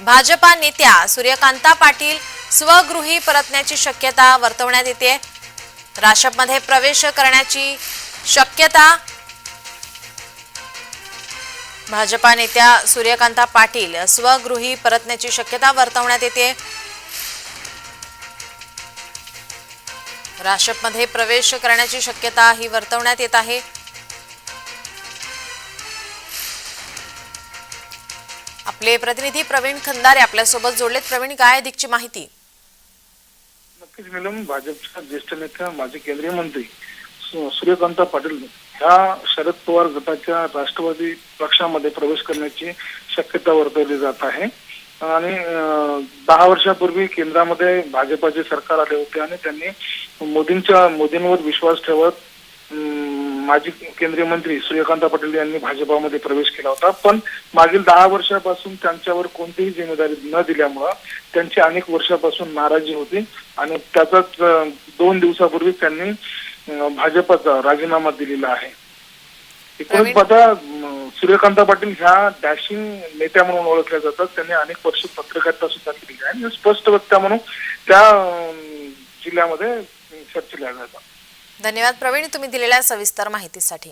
भाजपा नेत्या सूर्यकांता पाटील स्वगृही परतण्याची शक्यता वर्तवण्यात येते. राशपमध्ये प्रवेश करण्याची शक्यता भाजपा नेत्या सूर्यकांता पाटील स्वगृही परतण्याची शक्यता वर्तवण्यात येते. राशपमध्ये प्रवेश करण्याची शक्यता ही वर्तवण्यात येत आहे. आपले प्रतिनिधी प्रवीण खंदारे आपल्यासोबत जोडलेत. प्रवीण काय अधिकची माहिती? नक्कीच मॅडम भाजपच्या ज्येष्ठ नेत्या माजी केंद्रीय मंत्री सूर्यकांत पाटील ह्या शरद पवार गटाच्या राष्ट्रवादी पक्षामध्ये प्रवेश करण्याची शक्यता वर्तवली जात आहे. आणि दहा वर्षापूर्वी केंद्रामध्ये भाजपाचे सरकार आले होते आणि त्यांनी मोदींच्या मोदींवर विश्वास ठेवत माजी केंद्रीय मंत्री सूर्यकांत पाटील यांनी भाजपामध्ये प्रवेश केला होता. पण मागील दहा वर्षापासून त्यांच्यावर कोणतीही जिम्मेदारी न दिल्यामुळं त्यांची अनेक वर्षापासून नाराजी होती आणि त्याचाच दोन दिवसापूर्वी त्यांनी भाजपचा राजीनामा दिलेला आहे. एकूणच अं, सूर्यकांत पाटील ह्या डॅशिंग नेत्या म्हणून ओळखल्या जातात. त्यांनी अनेक वर्ष पत्रकारिता सुद्धा केली आहे. आणि स्पष्ट वक्त्या म्हणून त्या जिल्ह्यामध्ये चर्चिल्या जातात. धन्यवाद प्रवीण तुम्ही दिलेल्या सविस्तर माहितीसाठी.